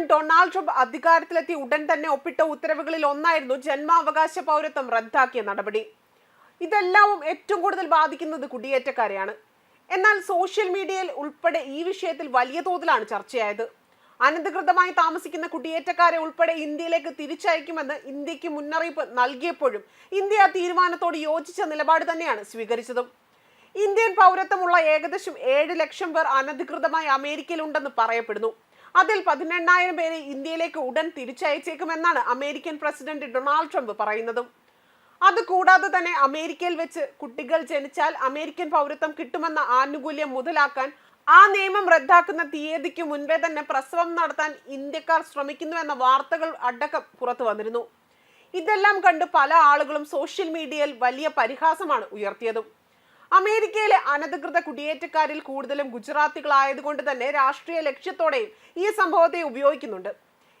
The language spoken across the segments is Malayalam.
പ്രസിഡന്റ് ഡൊണാൾഡ് ട്രംപ് അധികാരത്തിലെത്തി ഉടൻ തന്നെ ഒപ്പിട്ട ഉത്തരവുകളിൽ ഒന്നായിരുന്നു ജന്മാവകാശ പൗരത്വം റദ്ദാക്കിയ നടപടി. ഇതെല്ലാവും ഏറ്റവും കൂടുതൽ ബാധിക്കുന്നത് കുടിയേറ്റക്കാരെയാണ്. എന്നാൽ സോഷ്യൽ മീഡിയയിൽ ഉൾപ്പെടെ ഈ വിഷയത്തിൽ വലിയ തോതിലാണ് ചർച്ചയായത്. അനധികൃതമായി താമസിക്കുന്ന കുടിയേറ്റക്കാരെ ഉൾപ്പെടെ ഇന്ത്യയിലേക്ക് തിരിച്ചയക്കുമെന്ന് ഇന്ത്യയ്ക്ക് മുന്നറിയിപ്പ് നൽകിയപ്പോഴും ഇന്ത്യ ആ തീരുമാനത്തോട് യോജിച്ച നിലപാട് തന്നെയാണ് സ്വീകരിച്ചതും. ഇന്ത്യൻ പൗരത്വമുള്ള ഏകദേശം ഏഴ് ലക്ഷം പേർ അനധികൃതമായി അമേരിക്കയിലുണ്ടെന്ന് പറയപ്പെടുന്നു. അതിൽ പതിനെണ്ണായിരം പേരെ ഇന്ത്യയിലേക്ക് ഉടൻ തിരിച്ചയച്ചേക്കുമെന്നാണ് അമേരിക്കൻ പ്രസിഡന്റ് ഡൊണാൾഡ് ട്രംപ് പറയുന്നതും. അതുകൂടാതെ തന്നെ അമേരിക്കയിൽ വെച്ച് കുട്ടികൾ ജനിച്ചാൽ അമേരിക്കൻ പൗരത്വം കിട്ടുമെന്ന ആനുകൂല്യം മുതലാക്കാൻ ആ നിയമം റദ്ദാക്കുന്ന തീയതിക്ക് മുൻപേ തന്നെ പ്രസവം നടത്താൻ ഇന്ത്യക്കാർ ശ്രമിക്കുന്നു എന്ന വാർത്തകൾ അടക്കം പുറത്തു വന്നിരുന്നു. ഇതെല്ലാം കണ്ട് പല ആളുകളും സോഷ്യൽ മീഡിയയിൽ വലിയ പരിഹാസമാണ് ഉയർത്തിയതും. അമേരിക്കയിലെ അനധികൃത കുടിയേറ്റക്കാരിൽ കൂടുതലും ഗുജറാത്തികളായതുകൊണ്ട് തന്നെ രാഷ്ട്രീയ ലക്ഷ്യത്തോടെയും ഈ സംഭവത്തെ ഉപയോഗിക്കുന്നുണ്ട്.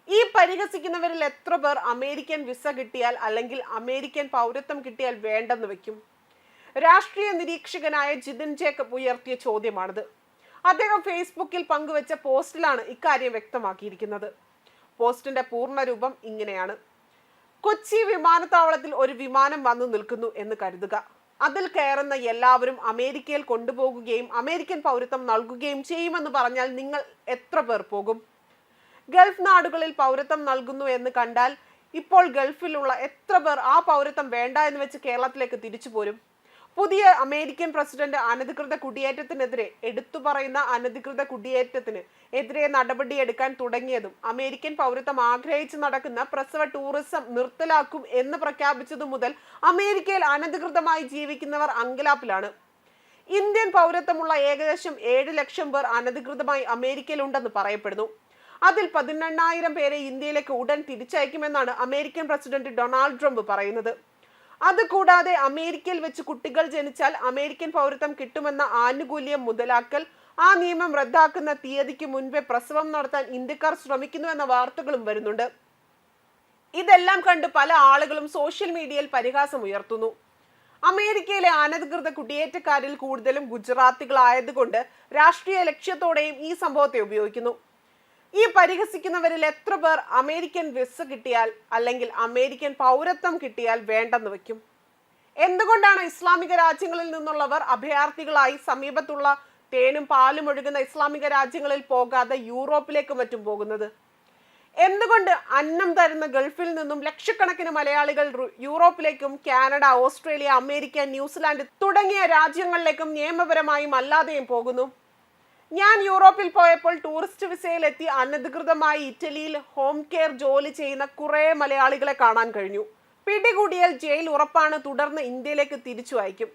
ഈ പരിഹസിക്കുന്നവരിൽ എത്ര പേർ അമേരിക്കൻ വിസ കിട്ടിയാൽ അല്ലെങ്കിൽ അമേരിക്കൻ പൗരത്വം കിട്ടിയാൽ വേണ്ടെന്ന് വെക്കും രാഷ്ട്രീയ നിരീക്ഷകനായ ജിതിൻ ജേക്കബ് ഉയർത്തിയ ചോദ്യമാണിത്. അദ്ദേഹം ഫേസ്ബുക്കിൽ പങ്കുവച്ച പോസ്റ്റിലാണ് ഇക്കാര്യം വ്യക്തമാക്കിയിരിക്കുന്നത്. പോസ്റ്റിന്റെ പൂർണരൂപം ഇങ്ങനെയാണ്. കൊച്ചി വിമാനത്താവളത്തിൽ ഒരു വിമാനം വന്നു നിൽക്കുന്നു എന്ന് കരുതുക. അതിൽ കയറുന്ന എല്ലാവരും അമേരിക്കയിൽ കൊണ്ടുപോകുകയും അമേരിക്കൻ പൗരത്വം നൽകുകയും ചെയ്യുമെന്ന് പറഞ്ഞാൽ നിങ്ങൾ എത്ര പേർ പോകും? ഗൾഫ് നാടുകളിൽ പൗരത്വം നൽകുന്നു എന്ന് കണ്ടാൽ ഇപ്പോൾ ഗൾഫിലുള്ള എത്ര പേർ ആ പൗരത്വം വേണ്ട എന്ന് വെച്ച് കേരളത്തിലേക്ക് തിരിച്ചു പോരും? പുതിയ അമേരിക്കൻ പ്രസിഡന്റ് അനധികൃത കുടിയേറ്റത്തിനെതിരെ എടുത്തു പറയുന്ന അനധികൃത കുടിയേറ്റത്തിന് എതിരെ നടപടിയെടുക്കാൻ തുടങ്ങിയതും അമേരിക്കൻ പൗരത്വം ആഗ്രഹിച്ച് നടക്കുന്ന പ്രസവ ടൂറിസം നിർത്തലാക്കും എന്ന് പ്രഖ്യാപിച്ചതു മുതൽ അമേരിക്കയിൽ അനധികൃതമായി ജീവിക്കുന്നവർ അങ്കലാപ്പിലാണ്. ഇന്ത്യൻ പൗരത്വമുള്ള ഏകദേശം ഏഴ് ലക്ഷം പേർ അനധികൃതമായി അമേരിക്കയിലുണ്ടെന്ന് പറയപ്പെടുന്നു. അതിൽ പതിനെണ്ണായിരം പേരെ ഇന്ത്യയിലേക്ക് ഉടൻ തിരിച്ചയക്കുമെന്നാണ് അമേരിക്കൻ പ്രസിഡന്റ് ഡൊണാൾഡ് ട്രംപ് പറയുന്നത്. അതുകൂടാതെ അമേരിക്കയിൽ വെച്ച് കുട്ടികൾ ജനിച്ചാൽ അമേരിക്കൻ പൗരത്വം കിട്ടുമെന്ന ആനുകൂല്യം മുതലാക്കൽ ആ നിയമം റദ്ദാക്കുന്ന തീയതിക്ക് മുൻപേ പ്രസവം നടത്താൻ ഇന്ത്യക്കാർ ശ്രമിക്കുന്നു എന്ന വാർത്തകളും വരുന്നുണ്ട്. ഇതെല്ലാം കണ്ട് പല ആളുകളും സോഷ്യൽ മീഡിയയിൽ പരിഹാസം ഉയർത്തുന്നു. അമേരിക്കയിലെ അനധികൃത കുടിയേറ്റക്കാരിൽ കൂടുതലും ഗുജറാത്തികളായതുകൊണ്ട് രാഷ്ട്രീയ ലക്ഷ്യത്തോടെയും ഈ സംഭവത്തെ ഉപയോഗിക്കുന്നു. ഈ പരിഹസിക്കുന്നവരിൽ എത്ര പേർ അമേരിക്കൻ വിസ കിട്ടിയാൽ അല്ലെങ്കിൽ അമേരിക്കൻ പൗരത്വം കിട്ടിയാൽ വേണ്ടെന്ന് വെക്കും എന്തുകൊണ്ടാണ് ഇസ്ലാമിക രാജ്യങ്ങളിൽ നിന്നുള്ളവർ അഭയാർത്ഥികളായി സമീപത്തുള്ള തേനും പാലും ഒഴുകുന്ന ഇസ്ലാമിക രാജ്യങ്ങളിൽ പോകാതെ യൂറോപ്പിലേക്കും മറ്റും പോകുന്നത്? എന്തുകൊണ്ട് അന്നം തരുന്ന ഗൾഫിൽ നിന്നും ലക്ഷക്കണക്കിന് മലയാളികൾ യൂറോപ്പിലേക്കും Canada Australia America New Zealand തുടങ്ങിയ രാജ്യങ്ങളിലേക്കും നിയമപരമായും അല്ലാതെയും പോകുന്നു? ഞാൻ യൂറോപ്പിൽ പോയപ്പോൾ ടൂറിസ്റ്റ് വിസയിലെത്തി അനധികൃതമായി ഇറ്റലിയിൽ ഹോം കെയർ ജോലി ചെയ്യുന്ന കുറേ മലയാളികളെ കാണാൻ കഴിഞ്ഞു. പിടികൂടിയാൽ ജയിൽ ഉറപ്പാണ് തുടർന്ന് ഇന്ത്യയിലേക്ക് തിരിച്ചു അയക്കും.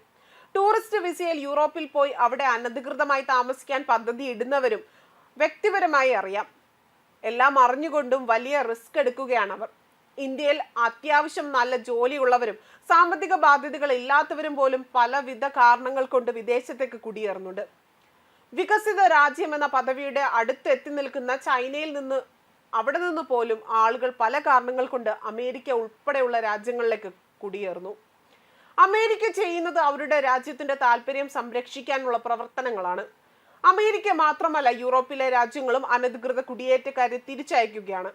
ടൂറിസ്റ്റ് വിസയിൽ യൂറോപ്പിൽ പോയി അവിടെ അനധികൃതമായി താമസിക്കാൻ പദ്ധതി ഇടുന്നവരും വ്യക്തിപരമായി അറിയാം. എല്ലാം അറിഞ്ഞുകൊണ്ടും വലിയ റിസ്ക് എടുക്കുകയാണ് അവർ ഇന്ത്യയിൽ അത്യാവശ്യം നല്ല ജോലിയുള്ളവരും സാമ്പത്തിക ബാധ്യതകൾ ഇല്ലാത്തവരും പോലും പലവിധ കാരണങ്ങൾ കൊണ്ട് വിദേശത്തേക്ക് കുടിയേറുന്നുണ്ട്. വികസിത രാജ്യം എന്ന പദവിയുടെ അടുത്ത് എത്തി നിൽക്കുന്ന ചൈനയിൽ നിന്ന് അവിടെ നിന്ന് പോലും ആളുകൾ പല കാരണങ്ങൾ കൊണ്ട് അമേരിക്ക ഉൾപ്പെടെയുള്ള രാജ്യങ്ങളിലേക്ക് കുടിയേറുന്നു. അമേരിക്ക ചെയ്യുന്നത് അവരുടെ രാജ്യത്തിന്റെ താല്പര്യം സംരക്ഷിക്കാനുള്ള പ്രവർത്തനങ്ങളാണ്. അമേരിക്ക മാത്രമല്ല യൂറോപ്പിലെ രാജ്യങ്ങളും അനധികൃത കുടിയേറ്റക്കാരെ തിരിച്ചയക്കുകയാണ്.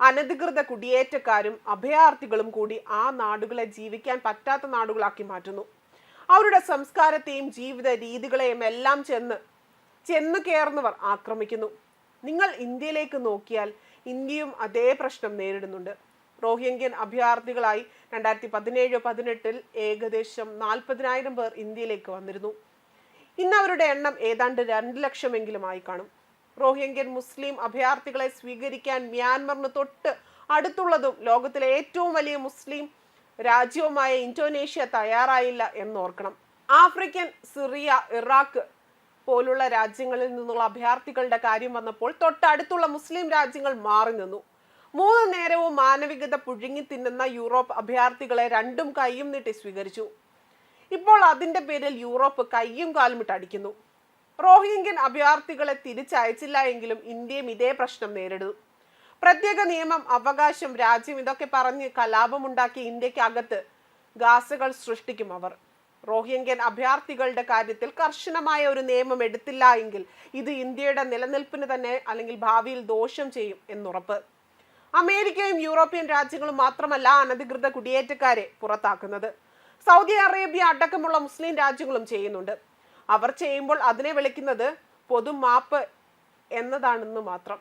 അനധികൃത കുടിയേറ്റക്കാരും അഭയാർത്ഥികളും കൂടി ആ നാടുകളെ ജീവിക്കാൻ പറ്റാത്ത നാടുകളാക്കി മാറ്റുന്നു. അവരുടെ സംസ്കാരത്തെയും ജീവിത രീതികളെയും എല്ലാം ചെന്ന് ചെന്നു കയറുന്നവർ ആക്രമിക്കുന്നു. നിങ്ങൾ ഇന്ത്യയിലേക്ക് നോക്കിയാൽ ഇന്ത്യയും അതേ പ്രശ്നം നേരിടുന്നുണ്ട്. റോഹിംഗ്യൻ അഭയാർത്ഥികളായി രണ്ടായിരത്തി പതിനേഴ് പതിനെട്ടിൽ ഏകദേശം നാൽപ്പതിനായിരം പേർ ഇന്ത്യയിലേക്ക് വന്നിരുന്നു. ഇന്ന് അവരുടെ എണ്ണം ഏതാണ്ട് രണ്ട് ലക്ഷമെങ്കിലുമായി കാണും. റോഹിംഗ്യൻ മുസ്ലിം അഭയാർത്ഥികളെ സ്വീകരിക്കാൻ മ്യാൻമറിന് തൊട്ട് അടുത്തുള്ളതും ലോകത്തിലെ ഏറ്റവും വലിയ മുസ്ലിം രാജ്യവുമായ ഇന്തോനേഷ്യ തയ്യാറായില്ല എന്നോർക്കണം. ആഫ്രിക്കൻ സിറിയ ഇറാഖ് പോലുള്ള രാജ്യങ്ങളിൽ നിന്നുള്ള അഭയാർത്ഥികളുടെ കാര്യം വന്നപ്പോൾ തൊട്ടടുത്തുള്ള മുസ്ലിം രാജ്യങ്ങൾ മാറി നിന്നു. മൂന്ന് നേരവും മാനവികത പുഴുങ്ങി തിന്നുന്ന യൂറോപ്പ് അഭയാർത്ഥികളെ രണ്ടും കൈയും നീട്ടി സ്വീകരിച്ചു. ഇപ്പോൾ അതിന്റെ പേരിൽ യൂറോപ്പ് കയ്യും കാലും ഇട്ടടിക്കുന്നു റോഹിംഗ്യൻ അഭയാർത്ഥികളെ തിരിച്ചയച്ചില്ല എങ്കിലും ഇന്ത്യയും ഇതേ പ്രശ്നം നേരിടുന്നു. പ്രത്യേക നിയമം അവകാശം രാജ്യം ഇതൊക്കെ പറഞ്ഞ് കലാപമുണ്ടാക്കി ഇന്ത്യയ്ക്ക് അകത്ത് ഗാസകൾ സൃഷ്ടിക്കും അവർ. റോഹിംഗ്യൻ അഭയാർത്ഥികളുടെ കാര്യത്തിൽ കർശനമായ ഒരു നിയമം എടുത്തില്ല എങ്കിൽ ഇത് ഇന്ത്യയുടെ നിലനിൽപ്പിന് തന്നെ അല്ലെങ്കിൽ ഭാവിയിൽ ദോഷം ചെയ്യും എന്നുറപ്പ്. അമേരിക്കയും യൂറോപ്യൻ രാജ്യങ്ങളും മാത്രമല്ല അനധികൃത കുടിയേറ്റക്കാരെ പുറത്താക്കുന്നത്. സൗദി അറേബ്യ അടക്കമുള്ള മുസ്ലിം രാജ്യങ്ങളും ചെയ്യുന്നുണ്ട്. അവർ ചെയ്യുമ്പോൾ അതിനെ വിളിക്കുന്നത് പൊതുമാപ്പ് എന്നതാണെന്ന് മാത്രം.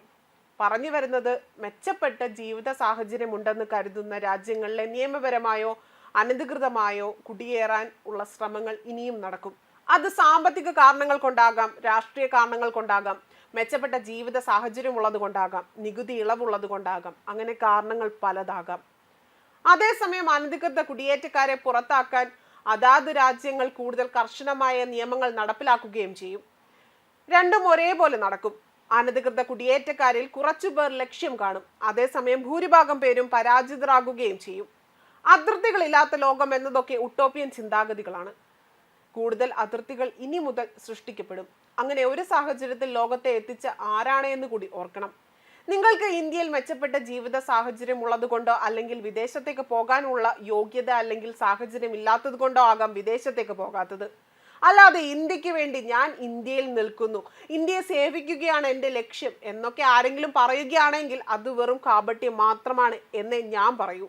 പറഞ്ഞു വരുന്നത് മെച്ചപ്പെട്ട ജീവിത സാഹചര്യമുണ്ടെന്ന് കരുതുന്ന രാജ്യങ്ങളിലെ നിയമപരമായോ അനധികൃതമായോ കുടിയേറാൻ ഉള്ള ശ്രമങ്ങൾ ഇനിയും നടക്കും. അത് സാമ്പത്തിക കാരണങ്ങൾ കൊണ്ടാകാം രാഷ്ട്രീയ കാരണങ്ങൾ കൊണ്ടാകാം മെച്ചപ്പെട്ട ജീവിത സാഹചര്യം ഉള്ളത് കൊണ്ടാകാം നികുതി ഇളവുള്ളത് കൊണ്ടാകാം അങ്ങനെ കാരണങ്ങൾ പലതാകാം. അതേസമയം അനധികൃത കുടിയേറ്റക്കാരെ പുറത്താക്കാൻ അതാത് രാജ്യങ്ങൾ കൂടുതൽ കർശനമായ നിയമങ്ങൾ നടപ്പിലാക്കുകയും ചെയ്യും. രണ്ടും ഒരേപോലെ നടക്കും. അനധികൃത കുടിയേറ്റക്കാരിൽ കുറച്ചുപേർ ലക്ഷ്യം കാണും. അതേസമയം ഭൂരിഭാഗം പേരും പരാജിതരാകുകയും ചെയ്യും. അതിർത്തികളില്ലാത്ത ലോകം എന്നതൊക്കെ ഉട്ടോപ്യൻ ചിന്താഗതികളാണ്. കൂടുതൽ അതിർത്തികൾ ഇനി മുതൽ സൃഷ്ടിക്കപ്പെടും. അങ്ങനെ ഒരു സാഹചര്യത്തിൽ ലോകത്തെ എത്തിച്ച ആരാണ് എന്ന് കൂടി ഓർക്കണം. നിങ്ങൾക്ക് ഇന്ത്യയിൽ മെച്ചപ്പെട്ട ജീവിത സാഹചര്യം ഉള്ളതുകൊണ്ടോ അല്ലെങ്കിൽ വിദേശത്തേക്ക് പോകാനുള്ള യോഗ്യത അല്ലെങ്കിൽ സാഹചര്യം ഇല്ലാത്തത് കൊണ്ടോ ആകാം വിദേശത്തേക്ക് പോകാത്തത്. അല്ലാതെ ഇന്ത്യയ്ക്ക് വേണ്ടി ഞാൻ ഇന്ത്യയിൽ നിൽക്കുന്നു. ഇന്ത്യയെ സേവിക്കുകയാണ് എന്റെ ലക്ഷ്യം എന്നൊക്കെ ആരെങ്കിലും പറയുകയാണെങ്കിൽ അത് വെറും കാപട്യം മാത്രമാണ് എന്നേ ഞാൻ പറയൂ.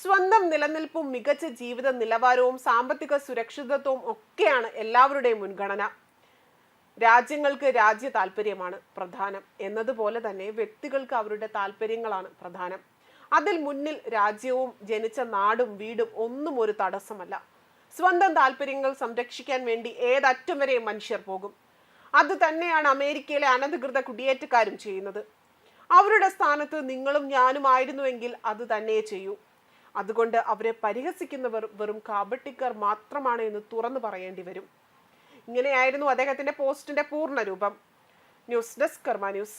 സ്വന്തം നിലനിൽപ്പും മികച്ച ജീവിത നിലവാരവും സാമ്പത്തിക സുരക്ഷിതത്വവും ഒക്കെയാണ് എല്ലാവരുടെയും മുൻഗണന. രാജ്യങ്ങൾക്ക് രാജ്യ താല്പര്യമാണ് പ്രധാനം. എന്നതുപോലെ തന്നെ വ്യക്തികൾക്ക് അവരുടെ താല്പര്യങ്ങളാണ് പ്രധാനം. അതിൽ മുന്നിൽ രാജ്യവും ജനിച്ച നാടും വീടും ഒന്നും ഒരു തടസ്സമല്ല. സ്വന്തം താല്പര്യങ്ങൾ സംരക്ഷിക്കാൻ വേണ്ടി ഏതറ്റം വരെയും മനുഷ്യർ പോകും. അത് തന്നെയാണ് അമേരിക്കയിലെ അനധികൃത കുടിയേറ്റക്കാരും ചെയ്യുന്നത്. അവരുടെ സ്ഥാനത്ത് നിങ്ങളും ഞാനും ആയിരുന്നുവെങ്കിൽ അത് തന്നെ ചെയ്യൂ. അതുകൊണ്ട് അവരെ പരിഹസിക്കുന്നവർ വെറും കാബട്ടിക്കാർ മാത്രമാണ് എന്ന് തുറന്നു പറയേണ്ടി വരും. ഇങ്ങനെയായിരുന്നു അദ്ദേഹത്തിന്റെ പോസ്റ്റിന്റെ പൂർണരൂപം ന്യൂസ് ഡെസ്ക് കർമ്മ ന്യൂസ്.